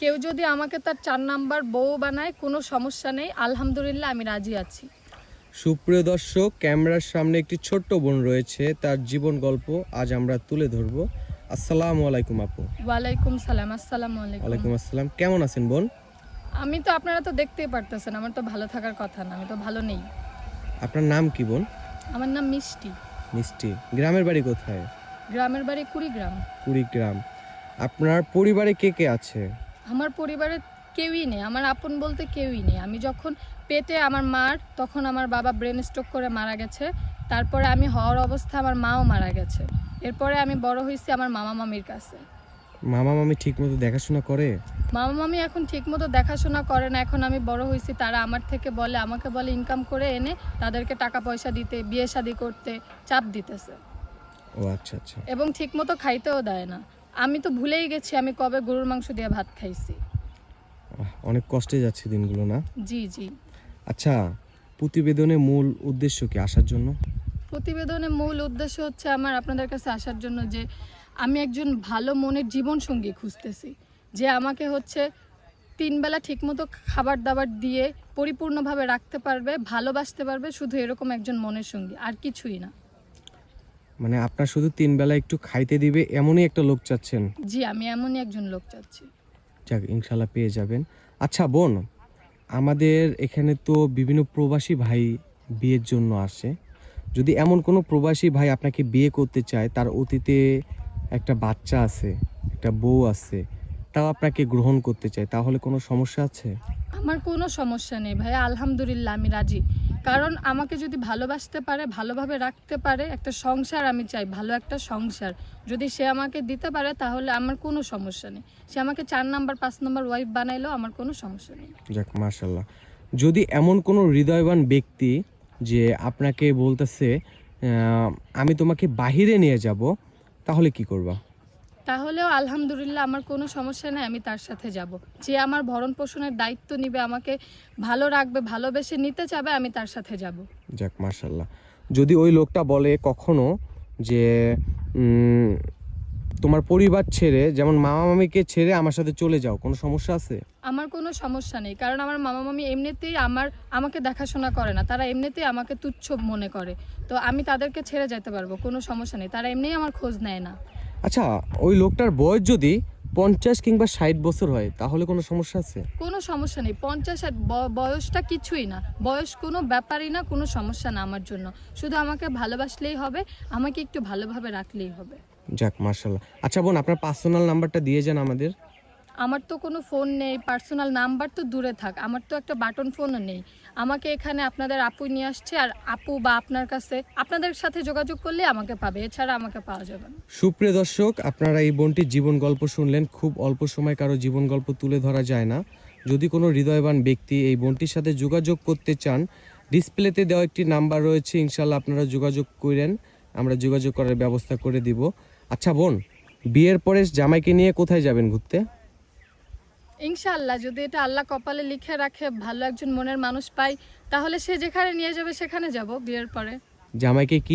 কেউ যদি আমাকে তার চার নাম্বার বউ বানায় কোনো সমস্যা নেই। আলহামদুলিল্লাহ আমি রাজি আছি। সুপ্রিয় দর্শক ক্যামেরার সামনে একটি ছোট্ট বোন রয়েছে। তার জীবন গল্প আজ আমরা তুলে ধরবো। আসসালামু আলাইকুম আপু। ওয়ালাইকুম সালাম আসসালামু আলাইকুম। ওয়ালাইকুম আসসালাম। কেমন আছেন বোন? আমি তো আপনারা তো দেখতেই পারতেছেন আমার তো ভালো থাকার কথা না আমি তো ভালো নেই। আপনার নাম কি বোন? আমার নাম মিষ্টি। মিষ্টি। গ্রামের বাড়ি কোথায়? গ্রামের বাড়ি কুড়িগ্রাম। কুড়িগ্রাম। আপনার পরিবারে কে কে আছে? আমার পরিবারে কেউই নেই আমার আপন বলতে কেউই নেই। আমি যখন পেটে আমার মার তখন আমার বাবা ব্রেন স্ট্রোক করে মারা গেছে। তারপরে আমি হওয়ার অবস্থা আমার মাও মারা গেছে। এরপরে আমি বড় হয়েছি আমার মামা মামির কাছে। মামা মামি ঠিক মতো দেখাশোনা করে? মামা মামি এখন ঠিকমতো দেখাশোনা করে না। এখন আমি বড় হয়েছি তারা আমার থেকে বলে আমাকে বলে ইনকাম করে এনে তাদেরকে টাকা পয়সা দিতে বিয়ে শাদি করতে চাপ দিতেছে। ও আচ্ছা আচ্ছা। এবং ঠিকমতো খাইতেও দেয় না। আমি তো ভুলেই গেছি আমি কবে গরুর মাংস দিয়ে ভাত খাইছি। অনেক কষ্টে যাচ্ছে দিনগুলো না? জি জি। আচ্ছা প্রতিবেদনের মূল উদ্দেশ্য কি আসার জন্য? প্রতিবেদনের মূল উদ্দেশ্য হচ্ছে আমার আপনাদের কাছে আসার জন্য যে আমি একজন ভালো মনের জীবন সঙ্গী খুঁজতেছি যে আমাকে হচ্ছে তিনবেলা ঠিকমতো খাবার দাবার দিয়ে পরিপূর্ণভাবে রাখতে পারবে ভালোবাসতে পারবে শুধু এরকম একজন মনের সঙ্গী আর কিছুই না। মানে আপনার শুধু তিন বেলা একটু খাইতে দিবে এমনই একটা লোক চাচ্ছেন? জি আমি এমনই একজন লোক চাচ্ছি। যাক ইনশাল্লাহ পেয়ে যাবেন। আচ্ছা বোন আমাদের এখানে তো বিভিন্ন প্রবাসী ভাই বিয়ের জন্য আসে। যদি এমন কোনো প্রবাসী ভাই আপনাকে বিয়ে করতে চায় তার অতীতে একটা বাচ্চা আছে একটা বউ আছে তাও আপনাকে গ্রহণ করতে চায় তাহলে কোনো সমস্যা আছে? আমার কোনো সমস্যা নেই ভাই আলহামদুলিল্লাহ আমি রাজি। কারণ আমাকে যদি ভালোবাসতে পারে, ভালোভাবে রাখতে পারে, একটা সংসার আমি চাই, ভালো একটা সংসার। যদি সে আমাকে দিতে পারে, তাহলে আমার কোনো সমস্যা নেই। সে আমাকে চার নাম্বার, পাঁচ নাম্বার ওয়াইফ বানাইলেও আমার কোনো সমস্যা নেই। যাক মার্শাল্লাহ যদি এমন কোনো হৃদয়বান ব্যক্তি যে আপনাকে বলতেছে আমি তোমাকে বাহিরে নিয়ে যাব, তাহলে কি করবা? তাহলেও আলহামদুলিল্লাহ আমার কোনো সমস্যা নেই আমি তার সাথে যাব। যে আমার ভরণ পোষণের দায়িত্ব নিবে আমাকে ভালো রাখবে ভালোবেসে নিতে চাবে আমি তার সাথে যাব। যাক মার্শাল্লাহ যদি ওই লোকটা বলে কখনো যে তোমার পরিবার ছেড়ে যেমন মামা মামিকে ছেড়ে আমার সাথে চলে যাও কোনো সমস্যা আছে? আমার কোনো সমস্যা নেই কারণ আমার মামা মামি এমনিতেই আমার আমাকে দেখাশোনা করে না তারা এমনিতেই আমাকে তুচ্ছ মনে করে। তো আমি তাদেরকে ছেড়ে যেতে পারব কোনো সমস্যা নেই তারা এমনিই আমার খোঁজ নেয় না। আচ্ছা ওই লোকটার বয়স যদি পঞ্চাশ কিংবা ষাট বছর হয় তাহলে কোনো সমস্যা আছে? কোনো সমস্যা নেই। পঞ্চাশ আর বয়সটা কিছুই না। বয়স কোনো ব্যাপারই না কোনো সমস্যা না আমার জন্য। শুধু আমাকে ভালোবাসলেই হবে আমাকে একটু ভালোভাবে রাখলেই হবে। যাক মার্শাল্লাহ আচ্ছা বোন আপনার পার্সোনাল নাম্বারটা দিয়ে যান আমাদের। আমার তো কোনো ফোন নেই পার্সোনাল নাম্বার তো দূরে থাক, আমার তো একটা বাটন ফোনও নেই। আমাকে এখানে আপনাদের আপু নিয়ে আসছে আর আপু বা আপনার কাছে আপনাদের সাথে যোগাযোগ করলে আমাকে পাবে, এছাড়া আমাকে পাওয়া যাবে সুপ্রিয় দর্শক, আপনারা এই বোনটির জীবন গল্প শুনলেন, খুব অল্প সময় কারও জীবন গল্প তুলে ধরা যায় না। যদি কোনো হৃদয়বান ব্যক্তি এই বোনটির সাথে যোগাযোগ করতে চান, ডিসপ্লেতে দেওয়া একটি নাম্বার রয়েছে, ইনশাল্লাহ আপনারা যোগাযোগ করেন, আমরা যোগাযোগ করার ব্যবস্থা করে দিব। আচ্ছা বোন, বিয়ের পরে জামাইকে নিয়ে কোথায় যাবেন ঘুরতে? ইনশাআল্লাহ, যদি এটা আল্লাহ কপালে লিখে রাখে, ভালো একজন মনের মানুষ পাই, তাহলে সে যেখানে নিয়ে যাবে সেখানে যাব বিয়ের পরে। জামাইকে কি